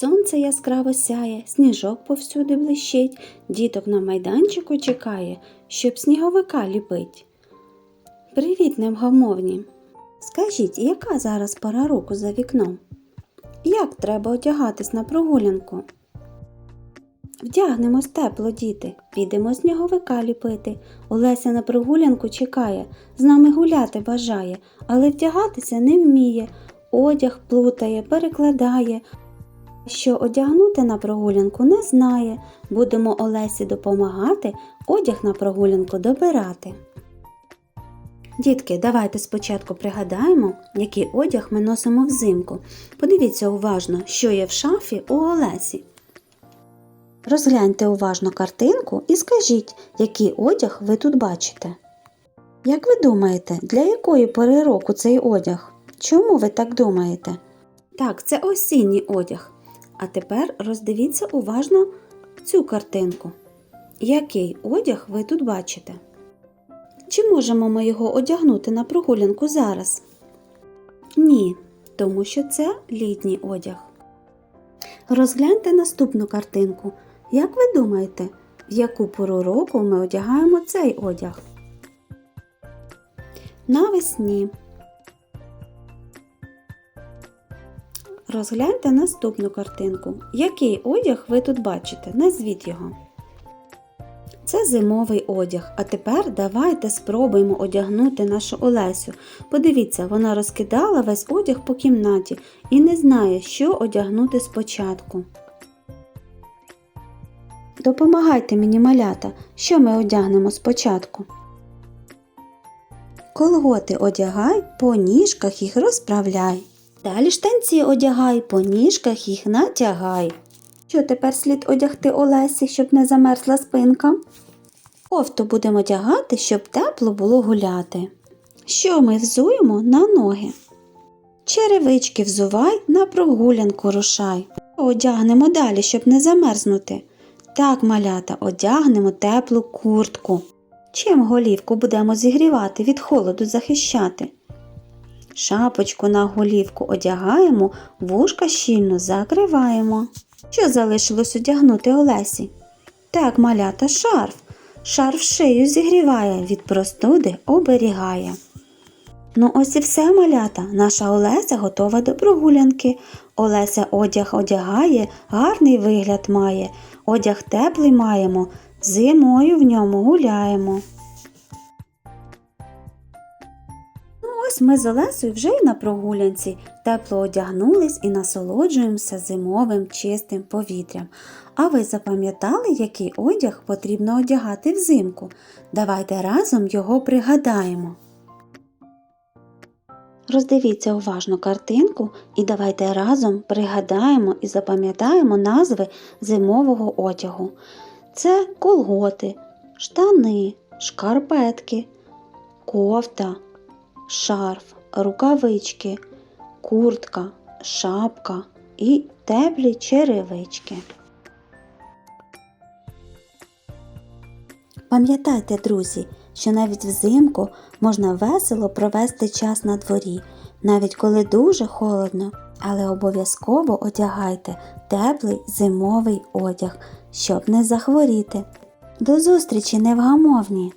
Сонце яскраво сяє, сніжок повсюди блищить, діток на майданчику чекає, щоб сніговика ліпить. Привіт, невгамовні! Скажіть, яка зараз пора року за вікном? Як треба одягатись на прогулянку? Вдягнемось тепло, діти, підемо сніговика ліпити. Олеся на прогулянку чекає, з нами гуляти бажає, але вдягатися не вміє, одяг плутає, перекладає. Що одягнути на прогулянку не знає. Будемо Олесі допомагати, одяг на прогулянку добирати. Дітки, давайте спочатку пригадаємо, який одяг ми носимо взимку. Подивіться уважно, що є в шафі у Олесі. Розгляньте уважно картинку і скажіть, який одяг ви тут бачите. Як ви думаєте, для якої пори року цей одяг? Чому ви так думаєте? Так, це осінній одяг. А тепер роздивіться уважно цю картинку. Який одяг ви тут бачите? Чи можемо ми його одягнути на прогулянку зараз? Ні, тому що це літній одяг. Розгляньте наступну картинку. Як ви думаєте, в яку пору року ми одягаємо цей одяг? Навесні. Розгляньте наступну картинку. Який одяг ви тут бачите? Назвіть його. Це зимовий одяг. А тепер давайте спробуємо одягнути нашу Олесю. Подивіться, вона розкидала весь одяг по кімнаті і не знає, що одягнути спочатку. Допомагайте мені, малята, що ми одягнемо спочатку. Колготи одягай, по ніжках їх розправляй. Далі штанці одягай, по ніжках їх натягай. Що тепер слід одягти Олесі, щоб не замерзла спинка? Кофту будемо одягати, щоб тепло було гуляти. Що ми взуємо на ноги? Черевички взувай, на прогулянку рушай. Одягнемо далі, щоб не замерзнути. Так, малята, одягнемо теплу куртку. Чим голівку будемо зігрівати, від холоду захищати? Шапочку на голівку одягаємо, вушка щільно закриваємо. Що залишилось одягнути Олесі? Так, малята, шарф. Шарф шию зігріває, від простуди оберігає. Ну ось і все, малята. Наша Олеся готова до прогулянки. Олеся одяг одягає, гарний вигляд має. Одяг теплий маємо, зимою в ньому гуляємо. Ось ми з Олесою вже й на прогулянці. Тепло одягнулись і насолоджуємося зимовим чистим повітрям. А ви запам'ятали, який одяг потрібно одягати взимку? Давайте разом його пригадаємо. Роздивіться уважно картинку і давайте разом пригадаємо і запам'ятаємо назви зимового одягу. Це колготи, штани, шкарпетки, кофта, шарф, рукавички, куртка, шапка і теплі черевички. Пам'ятайте, друзі, що навіть взимку можна весело провести час на дворі, навіть коли дуже холодно, але обов'язково одягайте теплий зимовий одяг, щоб не захворіти. До зустрічі невгамовні!